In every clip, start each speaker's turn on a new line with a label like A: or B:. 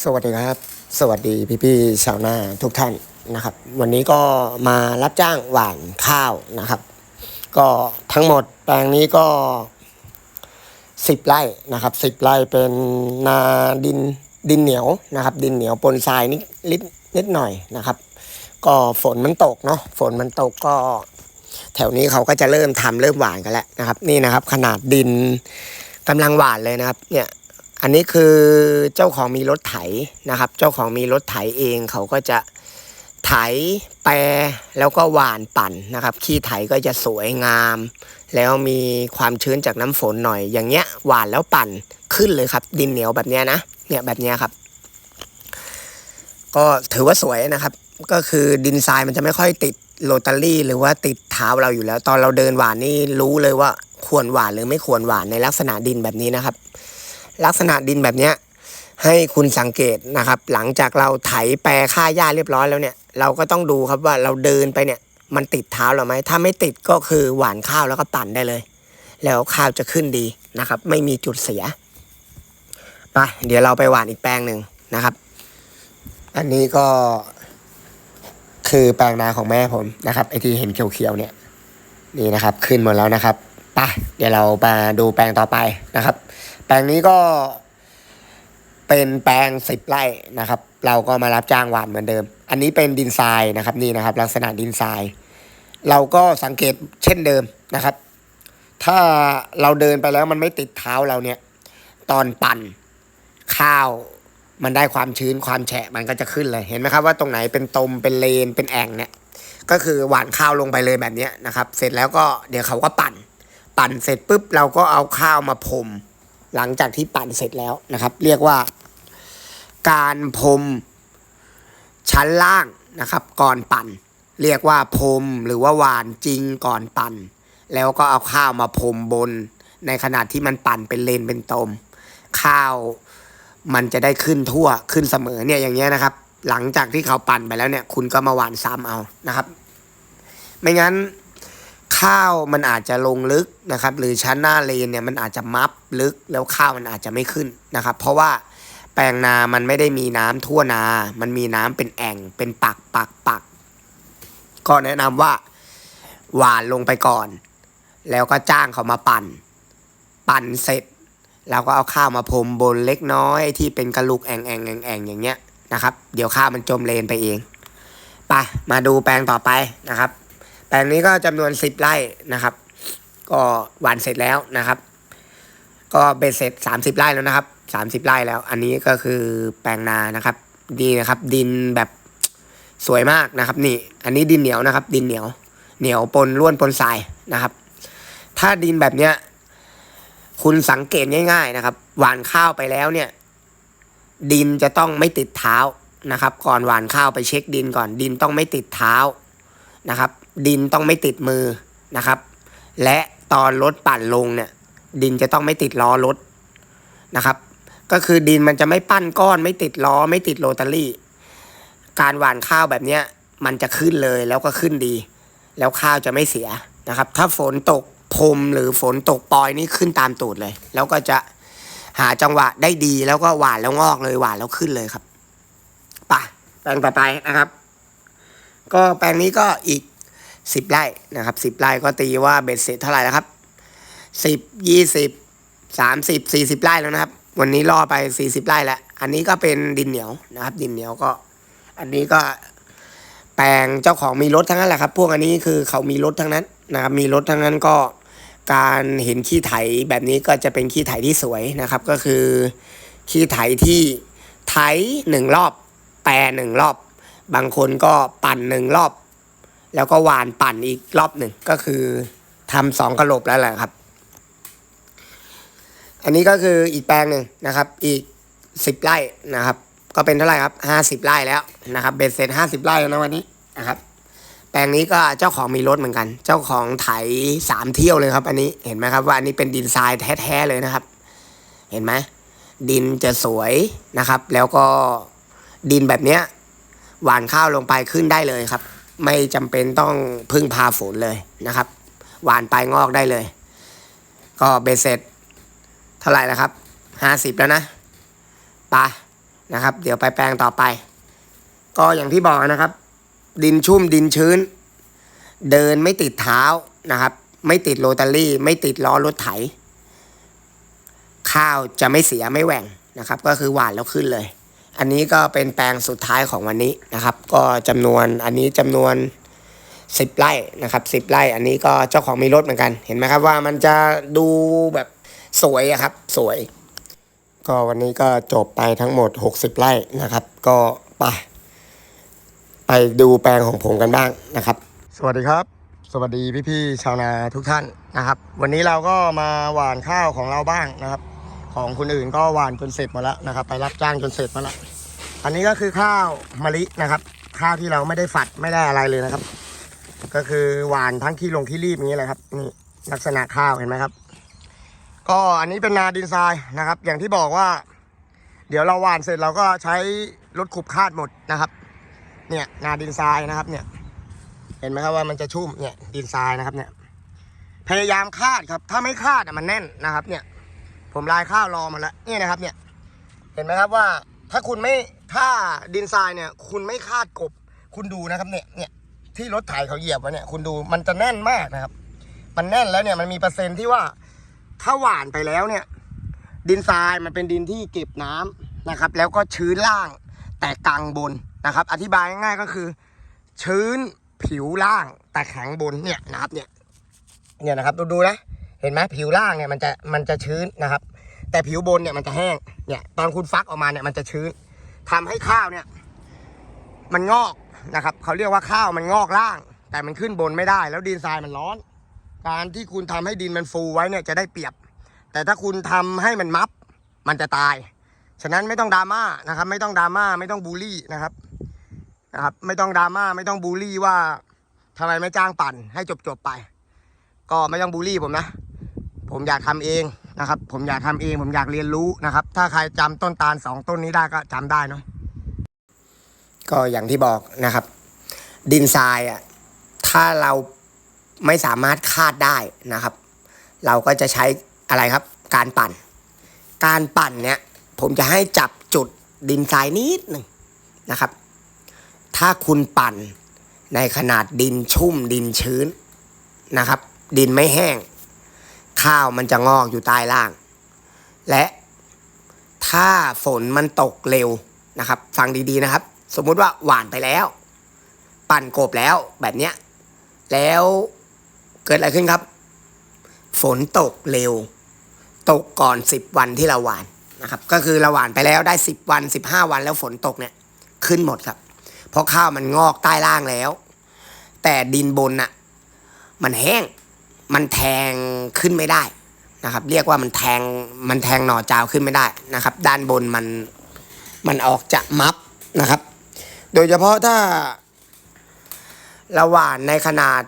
A: สวัสดีครับ สวัสดีพี่ๆชาวนาทุกท่านนะครับ วันนี้ก็มารับจ้างหว่านข้าวนะครับ ก็ทั้งหมดแปลงนี้ก็สิบไร่นะครับสิบไร่เป็นนาดินดินเหนียวนะครับ ดินเหนียวปนทรายนิดนิดนิดหน่อยนะครับ ก็ฝนมันตกเนาะฝนมันตกก็ แถวนี้เขาก็จะเริ่มทำเริ่มหว่านกันแล้วนะครับ นี่นะครับ ขนาดดินกำลังหว่านเลยนะครับ เนี่ย อันนี้คือเจ้าของมีรถไถนะครับ เจ้าของมีรถไถเองเขาก็จะไถแปรแล้วก็หวานปั่นนะครับ ขี้ไถก็จะสวยงาม แล้วมีความชื้นจากน้ำฝนหน่อย อย่างเงี้ยหว่านแล้วปั่นขึ้นเลยครับ ดินเหนียวแบบเนี้ยนะ เนี่ยแบบเนี้ยครับ ก็ถือว่าสวยนะครับ ก็คือดินทรายมันจะไม่ค่อยติดโรตารี่หรือว่าติดเท้าเราอยู่แล้ว ตอนเราเดินหวานนี่รู้เลยว่าควรหวานหรือไม่ควรหวานในลักษณะดินแบบนี้นะครับ ลักษณะดินแบบนี้ให้คุณสังเกตนะครับ หลังจากเราไถแปรค่าหญ้าเรียบร้อยแล้วเนี่ย เราก็ต้องดูครับว่าเราเดินไปเนี่ย มันติดเท้าเราไหมถ้าไม่ติดก็คือหว่านข้าวแล้วก็ปั่นได้เลย แล้วข้าวจะขึ้นดีนะครับ ไม่มีจุดเสียไปเดี๋ยวเราไปหว่านอีกแปลงหนึ่งนะครับ อันนี้ก็คือแปลงนาของแม่ผมนะครับไอที่เห็นเขียวๆเนี่ยนี่นะครับ ขึ้นหมดแล้วนะครับไปเดี๋ยวเรามาดูแปลงต่อไปนะครับ แปลงนี้ก็เป็นแปลงสิบไร่นะครับ เราก็มารับจ้างหวานเหมือนเดิม อันนี้เป็นดินทรายนะครับนี่นะครับ ลักษณะดินทราย เราก็สังเกตเช่นเดิมนะครับ ถ้าเราเดินไปแล้วมันไม่ติดเท้าเราเนี่ย ตอนปั่นข้าวมันได้ความชื้นความแฉะมันก็จะขึ้นเลยเห็นไหมครับว่าตรงไหนเป็นตมเป็นเลนเป็นแอ่งเนี่ย ก็คือหว่านข้าวลงไปเลยแบบนี้นะครับ เสร็จแล้วก็เดี๋ยวเขาก็ปั่น ปั่นเสร็จปุ๊บเราก็เอาข้าวมาพรม หลังจากที่ปั่นเสร็จแล้วนะครับ เรียกว่า การพรมชั้นล่างนะครับ ก่อนปั่น เรียกว่าพรมหรือว่าหวานจริงก่อนปั่น แล้วก็เอาข้าวมาพรมบน ในขณะที่มันปั่นเป็นเลนเป็นตม ข้าวมันจะได้ขึ้นทั่วขึ้นเสมอเนี่ยอย่างเงี้ยนะครับ หลังจากที่เขาปั่นไปแล้วเนี่ย คุณก็มาหวานซ้ำเอานะครับ ไม่งั้น ข้าวมันอาจจะลงลึกนะครับ หรือชั้นหน้าเลนเนี่ยมันอาจจะมับลึกแล้วข้าวมันอาจจะไม่ขึ้นนะครับ เพราะว่าแปลงนามันไม่ได้มีน้ำทั่วนา มันมีน้ำเป็นแอ่ง เป็นปักปักปัก ก็แนะนำว่าหวานลงไปก่อน แล้วก็จ้างเขามาปั่น ปั่นเสร็จเราก็เอาข้าวมาพรมบนเล็กน้อยที่เป็นกระลุกแอ่งแอ่งแอ่งแอ่งอย่างเงี้ยนะครับ เดี๋ยวข้าวมันจมเลนไปเอง ไป มาดูแปลงต่อไปนะครับ แปลงนี้ก็จำนวนสิบไร่นะครับ ก็หวานเสร็จแล้วนะครับ ก็เบ็ดเสร็จสามสิบไร่แล้วนะครับสามสิบไร่แล้ว อันนี้ก็คือแปลงนานะครับ ดีนะครับ ดินแบบสวยมากนะครับ นี่ อันนี้ดินเหนียวนะครับ ดินเหนียว เหนียวปนล้วนปนทรายนะครับ ถ้าดินแบบเนี้ยคุณสังเกตง่าย ๆนะครับ หว่านข้าวไปแล้วเนี่ย ดินจะต้องไม่ติดเท้านะครับ ก่อนหว่านข้าวไปเช็คดินก่อนดินต้องไม่ติดเท้านะครับ ดินต้องไม่ติดมือนะครับ และตอนรถปั่นลงเนี่ย ดินจะต้องไม่ติดล้อรถนะครับ ก็คือดินมันจะไม่ปั้นก้อนไม่ติดล้อไม่ติดโรตารี่ การหว่านข้าวแบบเนี้ยมันจะขึ้นเลยแล้วก็ขึ้นดี แล้วข้าวจะไม่เสียนะครับ ถ้าฝนตกพรมหรือฝนตกปอยนี่ขึ้นตามตูดเลย แล้วก็จะหาจังหวะได้ดีแล้วก็หวานแล้วงอกเลยหวานแล้วขึ้นเลยครับไปแปลงต่อไปนะครับ ก็แปลงนี้ก็อีก สิบไร่นะครับสิบไร่ก็ตีว่าเบ็ดเสร็จเท่าไหร่แล้วครับสิบยี่สิบสามสิบสี่สิบไร่แล้วนะครับ วันนี้ล่อไปสี่สิบไร่แล้ว อันนี้ก็เป็นดินเหนียวนะครับ ดินเหนียวก็ อันนี้ก็แปลงเจ้าของมีรถทั้งนั้นแหละครับ พวกอันนี้คือเขามีรถทั้งนั้นนะครับ มีรถทั้งนั้นก็การเห็นขี้ไถแบบนี้ก็จะเป็นขี้ไถที่สวยนะครับ ก็คือขี้ไถที่ไถหนึ่งรอบ แปรหนึ่งรอบ บางคนก็ปั่นหนึ่งรอบ แล้วก็หวานปั่นอีกรอบหนึ่งก็คือทำสองกระโหลบแล้วแหละครับ อันนี้ก็คืออีกแปลงหนึ่งนะครับ อีกสิบไร่นะครับ ก็เป็นเท่าไหร่ครับห้าสิบไร่แล้วนะครับเบ็ดเสร็จห้าสิบไร่แล้วนะวันนี้นะครับ แปลงนี้ก็เจ้าของมีรถเหมือนกัน เจ้าของไถสามเที่ยวเลยครับ อันนี้เห็นไหมครับว่าอันนี้เป็นดินทรายแท้ๆเลยนะครับ เห็นไหมดินจะสวยนะครับ แล้วก็ดินแบบเนี้ยหวานข้าวลงไปขึ้นได้เลยครับ ไม่จำเป็นต้องพึ่งพาฝนเลยนะครับ หวานไปงอกได้เลย ก็เบสเสร็จเท่าไหร่แล้วครับห้าสิบแล้วนะไปนะครับ เดี๋ยวไปแปลงต่อไป ก็อย่างที่บอกนะครับ ดินชุ่มดินชื้น เดินไม่ติดเท้านะครับ ไม่ติดโรตารี่ ไม่ติดล้อรถไถ ข้าวจะไม่เสียไม่แหว่งนะครับ ก็คือหวานแล้วขึ้นเลย อันนี้ก็เป็นแปลงสุดท้ายของวันนี้นะครับ ก็จำนวนอันนี้จำนวนสิบไร่นะครับสิบไร่ อันนี้ก็เจ้าของมีรถเหมือนกัน เห็นไหมครับว่ามันจะดูแบบสวยอะครับสวย ก็วันนี้ก็จบไปทั้งหมด 60 ไร่นะครับ ก็ไปไปดูแปลงของผมกันบ้างนะครับ สวัสดีครับ สวัสดีพี่ๆชาวนาทุกท่านนะครับ วันนี้เราก็มาหว่านข้าวของเราบ้างนะครับ ของคนอื่นก็หวานจนเสร็จหมาแล้วนะครับ ไปรับจ้างจนเสร็จมาแล้วอันนี้ก็คือข้าวมะลินะครับ ข้าวที่เราไม่ได้ฝัดไม่ได้อะไรเลยนะครับ ก็คือหวานทั้งขี้ลงขี้รีบอย่างนี้เลยครับนี่ลักษณะข้าวเห็นไหมครับ ก็อันนี้เป็นนาดินทรายนะครับ อย่างที่บอกว่า เดี๋ยวเราหวานเสร็จเราก็ใช้รถขุบคาดหมดนะครับ เนี่ยนาดินทรายนะครับ เนี่ย เห็นไหมครับว่ามันจะชุ่มเนี่ยดินทรายนะครับเนี่ยพยายามคาดครับ ถ้าไม่คาดมันแน่นนะครับ เนี่ย ผมลายข้าวรอมาแล้วนี่นะครับเนี่ยเห็นไหมครับว่าถ้าคุณไม่ถ้าดินทรายเนี่ย คุณไม่คาดกบ คุณดูนะครับเนี่ยเนี่ยที่รถไถเขาเหยียบไว้เนี่ย คุณดูมันจะแน่นมากนะครับ มันแน่นแล้วเนี่ยมันมีเปอร์เซ็นต์ที่ว่า ถ้าหวานไปแล้วเนี่ย ดินทรายมันเป็นดินที่เก็บน้ำนะครับ แล้วก็ชื้นล่างแต่กลางบนนะครับ อธิบายง่ายๆก็คือ ชื้นผิวล่างแต่แข็งบนเนี่ยนะครับเนี่ยเนี่ยนะครับดูดูนะ เห็นไหมผิวล่างเนี่ยมันจะมันจะชื้นนะครับ แต่ผิวบนเนี่ยมันจะแห้งเนี่ยตอนคุณฟักออกมาเนี่ยมันจะชื้นทำให้ข้าวเนี่ย มันงอกนะครับเขาเรียกว่าข้าวมันงอกล่าง แต่มันขึ้นบนไม่ได้ แล้วดินทรายมันร้อน การที่คุณทำให้ดินมันฟูไว้เนี่ยจะได้เปรียบ แต่ถ้าคุณทำให้มันมับ มันจะตาย ฉะนั้นไม่ต้องดราม่านะครับ ไม่ต้องดราม่าไม่ต้องบูลลี่นะครับนะครับ ไม่ต้องดราม่าไม่ต้องบูลลี่ว่าทำไมไม่จ้างปั่นให้จบจบๆไป ก็ไม่ต้องบูลลี่ผมนะ ผมอยากทำเองนะครับ ผมอยากทำเอง ผมอยากเรียนรู้นะครับ ถ้าใครจำต้นตาลสองต้นนี้ได้ก็จำได้เนาะก็อย่างที่บอกนะครับ ดินทรายอะถ้าเราไม่สามารถคาดได้นะครับ เราก็จะใช้อะไรครับ การปั่น การปั่นเนี่ย ผมจะให้จับจุดดินทรายนิดหนึ่งนะครับ ถ้าคุณปั่นในขนาดดินชุ่มดินชื้นนะครับ ดินไม่แห้ง ข้าวมันจะงอกอยู่ใต้ล่าง และถ้าฝนมันตกเร็วนะครับ ฟังดีๆนะครับ สมมุติว่าหวานไปแล้ว ปั่นกบแล้วแบบเนี้ยแล้วเกิดอะไรขึ้นครับ ฝนตกเร็ว ตกก่อน 10 วันที่เราหวานนะครับ ก็คือเราหวานไปแล้วได้ 10 วัน 15 วันแล้วฝนตกเนี่ยขึ้นหมดครับ เพราะข้าวมันงอกใต้ล่างแล้ว แต่ดินบนน่ะ มันแห้ง มันแทงขึ้นไม่ได้นะครับ เรียกว่ามันแทงมันแทงหน่อจาวขึ้นไม่ได้นะครับ ด้านบนมันมันออกจะมับนะครับ โดยเฉพาะถ้าราหว่านในขนาด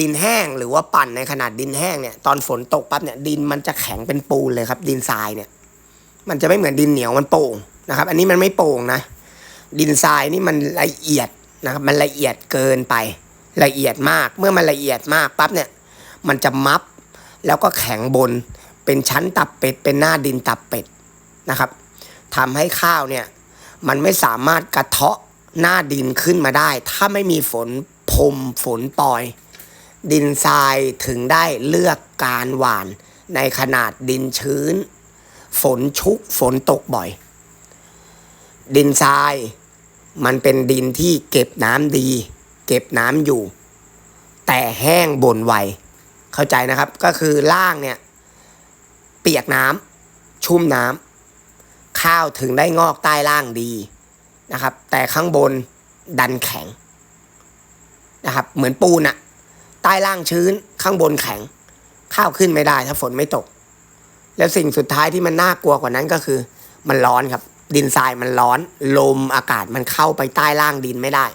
A: ดินแห้งหรือว่าปั่นในขนาดดินแห้งเนี่ยตอนฝนตกปั๊บเนี่ยดินมันจะแข็งเป็นปูนเลยครับ ดินทรายเนี่ย มันจะไม่เหมือนดินเหนียวมันโป่งนะครับ อันนี้มันไม่โป่งนะ ดินทรายนี่มันละเอียดนะครับ มันละเอียดเกินไปละเอียดมากเมื่อมันละเอียดมากปั๊บเนี่ย มันจะมับ แล้วก็แข็งบนเป็นชั้นตับเป็ด เป็นหน้าดินตับเป็ดนะครับทำให้ข้าวเนี่ยมันไม่สามารถกระเทาะหน้าดินขึ้นมาได้ ถ้าไม่มีฝนพรมฝนปล่อย ดินทรายถึงได้เลือกการหว่านในขนาดดินชื้น ฝนชุกฝนตกบ่อย ดินทรายมันเป็นดินที่เก็บน้ำดี เก็บน้ำอยู่ แต่แห้งบนไว เข้าใจนะครับ ก็คือล่างเนี่ย เปียกน้ำชุ่มน้ำข้าวถึงได้งอกใต้ล่างดีนะครับ แต่ข้างบนดันแข็งนะครับ เหมือนปูนอะใต้ล่างชื้นข้างบนแข็ง ข้าวขึ้นไม่ได้ถ้าฝนไม่ตก แล้วสิ่งสุดท้ายที่มันน่ากลัวกว่านั้นก็คือ มันร้อนครับ ดินทรายมันร้อน ลมอากาศมันเข้าไปใต้ล่างดินไม่ได้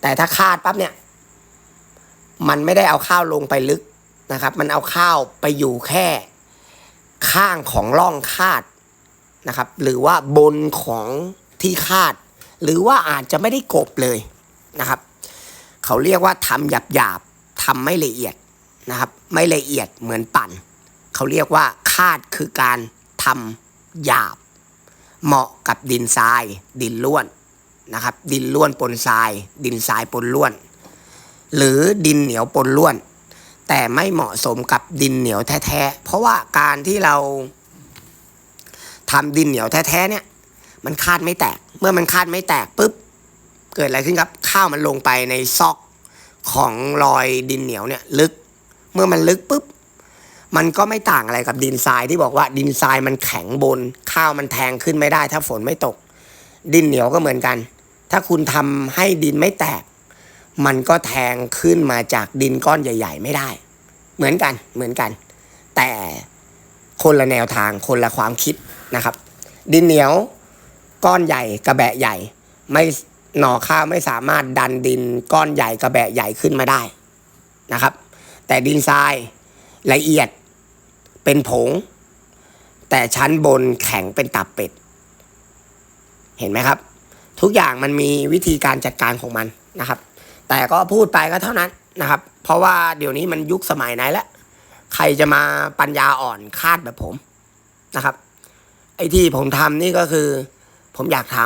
A: แต่ถ้าคาดปั๊บเนี่ย มันไม่ได้เอาข้าวลงไปลึก นะครับ มันเอาข้าวไปอยู่แค่ ข้างของร่องคาดนะครับ หรือว่าบนของที่คาด หรือว่าอาจจะไม่ได้กบเลยนะครับ เขาเรียกว่าทำหยาบหยาบๆทำไม่ละเอียดนะครับ ไม่ละเอียดเหมือนปั่น เขาเรียกว่าคาดคือการทำหยาบ เหมาะกับดินทราย ดินล้วนนะครับ ดินล้วนปนทราย ดินทรายปนล้วน หรือดินเหนียวปนล้วน แต่ไม่เหมาะสมกับดินเหนียวแท้ๆ เพราะว่าการที่เราทำดินเหนียวแท้ๆเนี่ย มันคาดไม่แตก เมื่อมันคาดไม่แตกปุ๊บเกิดอะไรขึ้นครับ ข้าวมันลงไปในซอกของรอยดินเหนียวเนี่ยลึก เมื่อมันลึกปุ๊บมันก็ไม่ต่างอะไรกับดินทรายที่บอกว่าดินทรายมันแข็งบน ข้าวมันแทงขึ้นไม่ได้ ถ้าฝนไม่ตก ดินเหนียวก็เหมือนกัน ถ้าคุณทำให้ดินไม่แตก มันก็แทงขึ้นมาจากดินก้อนใหญ่ ๆ ไม่ได้ เหมือนกันเหมือนกัน แต่คนละแนวทางคนละความคิดนะครับ ดินเหนียวก้อนใหญ่กระแบะใหญ่ ไม่หน่อข้าวไม่สามารถดันดินก้อนใหญ่กระแบะใหญ่ขึ้นมาได้นะครับ แต่ดินทรายละเอียดเป็นผง แต่ชั้นบนแข็งเป็นตับเป็ด เห็นไหมครับ ทุกอย่างมันมีวิธีการจัดการของมันนะครับ แต่ก็พูดไปก็เท่านั้นนะครับ เพราะว่าเดี๋ยวนี้มันยุคสมัยไหนแล้วใครจะมาปัญญาอ่อนคาดแบบผมนะครับ ไอ้ที่ผมทำนี่ก็คือ ผมอยากท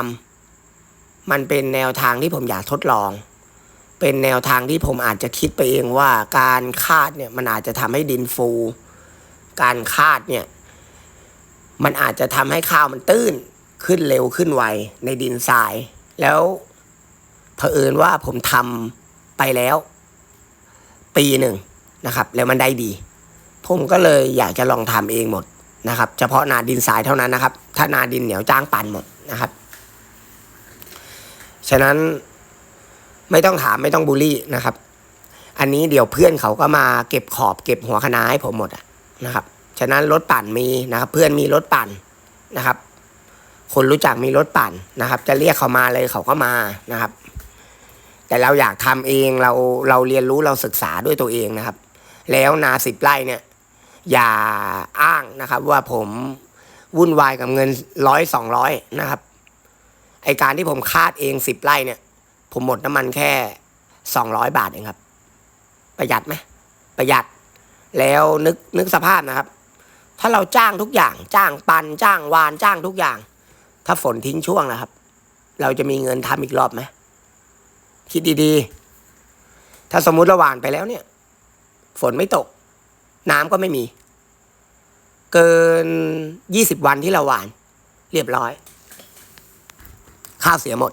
A: ำมันเป็นแนวทางที่ผมอยากทดลอง เป็นแนวทางที่ผมอาจจะคิดไปเองว่าการคาดเนี่ยมันอาจจะทำให้ดินฟู การคาดเนี่ยมันอาจจะทำให้ข้าวมันตื้นขึ้นเร็วขึ้นไวในดินทราย แล้ว เผอิญว่าผมทำไปแล้ว ปีหนึ่งนะครับ แล้วมันได้ดี ผมก็เลยอยากจะลองทำเองหมดนะครับ เฉพาะนาดินทรายเท่านั้นนะครับ ถ้านาดินเหนียวจ้างปั่นหมดนะครับ ฉะนั้นไม่ต้องถามไม่ต้องบูลลี่นะครับ อันนี้เดี๋ยวเพื่อนเขาก็มาเก็บขอบเก็บหัวคะน้าให้ผมหมดอะนะครับ ฉะนั้นรถปั่นมีนะครับ เพื่อนมีรถปั่นนะครับ คนรู้จักมีรถปั่นนะครับ จะเรียกเขามาเลยเขาก็มานะครับ แต่เราอยากทำเองเราเราเรียนรู้เราศึกษาด้วยตัวเองนะครับ แล้วนาสิบไร่เนี่ย อย่าอ้างนะครับ ว่าผมวุ่นวายกับเงินร้อยสองร้อยนะครับไอการที่ผมคาดเองสิบไร่เนี่ย ผมหมดน้ำมันแค่สองร้อยบาทเองครับ ประหยัดไหมประหยัด แล้วนึกนึกสภาพนะครับ ถ้าเราจ้างทุกอย่าง จ้างปันจ้างวานจ้างทุกอย่าง ถ้าฝนทิ้งช่วงนะครับ เราจะมีเงินทำอีกรอบไหม คิดดีๆ ถ้าสมมุติเราหวานไปแล้วเนี่ย ฝนไม่ตก น้ำก็ไม่มี เกินยี่สิบวันที่เราหวาน เรียบร้อย ข้าวเสียหมด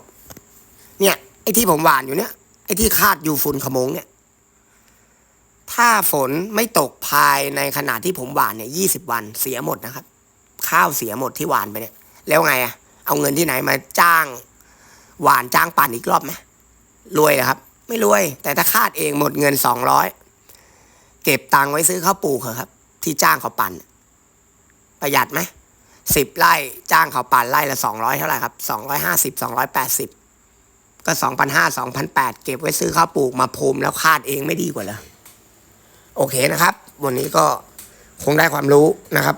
A: เนี่ยไอ้ที่ผมหวานอยู่เนี่ยไอ้ที่คาดอยู่ฝุ่นขมงเนี่ย ถ้าฝนไม่ตกภายในขณะที่ผมหวานเนี่ยยี่สิบวันเสียหมดนะครับ ข้าวเสียหมดที่หวานไปเนี่ย แล้วไงอะเอาเงินที่ไหนมาจ้างหวานจ้างปั่นอีกรอบไหม รวยเหรอครับ ไม่รวย แต่ถ้าคาดเองหมดเงินสองร้อยเก็บตังไว้ซื้อข้าวปลูกเถอะครับ ที่จ้างเขาปั่น ประหยัดไหมสิบไร่จ้างเขาปั่นไร่ละสองร้อยเท่าไหร่ครับสองร้อยห้าสิบสองร้อยแปดสิบก็สองพันห้าสองพันแปดเก็บไว้ซื้อข้าวปลูกมาพูมแล้วคาดเองไม่ดีกว่าเหรอโอเคนะครับ วันนี้ก็คงได้ความรู้นะครับ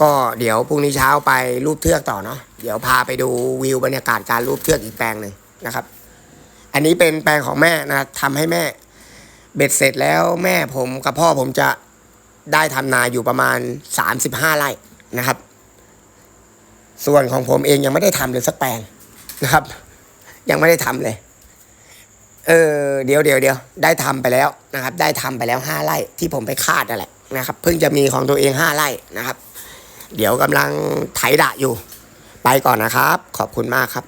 A: ก็เดี๋ยวพรุ่งนี้เช้าไปรูปเทือกต่อเนาะเดี๋ยวพาไปดูวิวบรรยากาศการรูปเทือกอีกแปลงหนึ่งนะครับ อันนี้เป็นแปลงของแม่นะทำให้แม่ เบ็ดเสร็จแล้วแม่ผมกับพ่อผมจะได้ทำนาอยู่ประมาณ 35ไร่นะครับ ส่วนของผมเองยังไม่ได้ทำเลยสักแปลงนะครับ ยังไม่ได้ทำเลย เออเดี๋ยวเดี๋ยวเดี๋ยวได้ทำไปแล้วนะครับ ได้ทำไปแล้วห้าไร่ที่ผมไปคาดนั่นแหละนะครับ เพิ่งจะมีของตัวเองห้าไร่นะครับ เดี๋ยวกำลังไถดะอยู่ ไปก่อนนะครับ ขอบคุณมากครับ